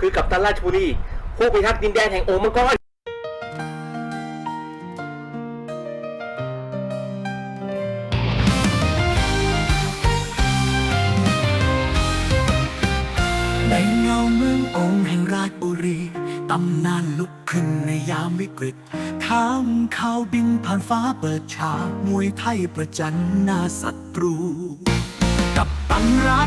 คือกัปตันราชบุรีผู้พิทักษ์ดินแดนแห่งโอมังกรในเงาเมืององค์แห่งราชบุรีตำนานลุกขึ้นในยามวิกฤตข้ามข่าวบินผ่านฟ้าเปิดฉากมวยไทยประจันหน้าศัตรู กับตันรา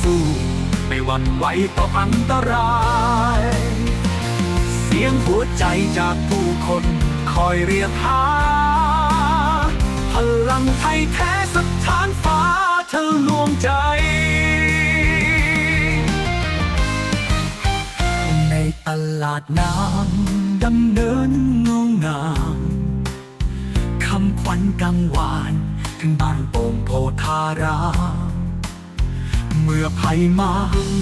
สู้ ไม่หวั่นไหวต่ออันตราย เสียงหัวใจจากผู้คนคอยเรียกหา พลังไทยแท้สถานฟ้าเธอลวงใจในตลาดน้ำดำเนินเงงามคำขวัญกังวาน ถึงบ้านโป่งโพธาราม เมื่อภัยมา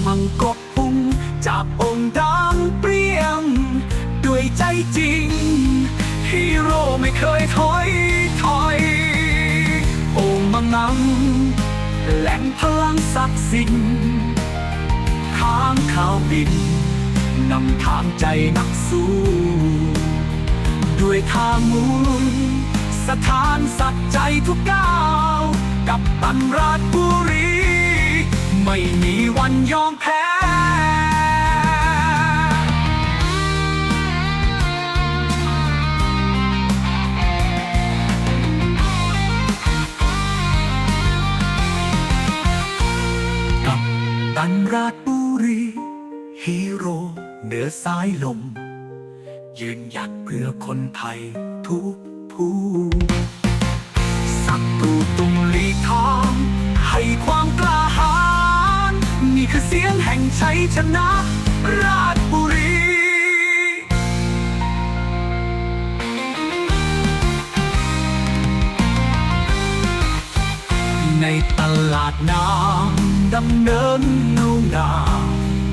มังกบพุ่งจากองค์ดังเปรี้ยง ด้วยใจจริง ฮีโร่ไม่เคยถอยถอย โองมังนังแหล่งพลังศักดิ์สิทธิ์ข้างข่าวบินนำทางใจนักสู้ ด้วยทางมูลสถานสัจใจทุกก้าว กับตันราชบุรี ไม่มีวันยอมแพ้กับตันราชบุรีฮีโร่เหนือสายลม ยืนหยัดเพื่อคนไทยทุกผู้ ชนะราชบุรี ในตลาดน้ำดำเนินเงาหนา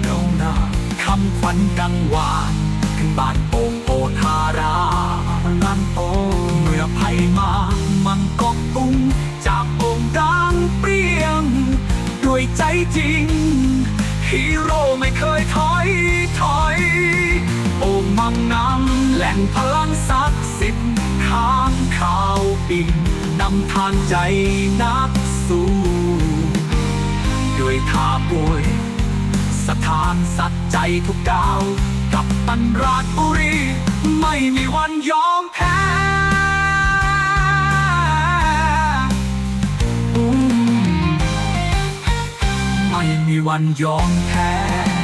เงานาคำขวัญกังวานถึงบ้านโป่งโอทาราลันโตเมื่อภัยมามันก็กุ้งจากองดังเปรี้ยง ด้วยใจจริง ฮีโร่ไม่เคยถอยถอย โอ่งมังนำแหล่งพลังศักดิ์สิทธิ์ข้างข่าวปิ่งนำทางใจนักสู้ด้วยท่าป่วย สถานสัจใจทุกก้าว กับตันราชบุรี ไม่มีวันยอมแพ้ วันยอมแพ้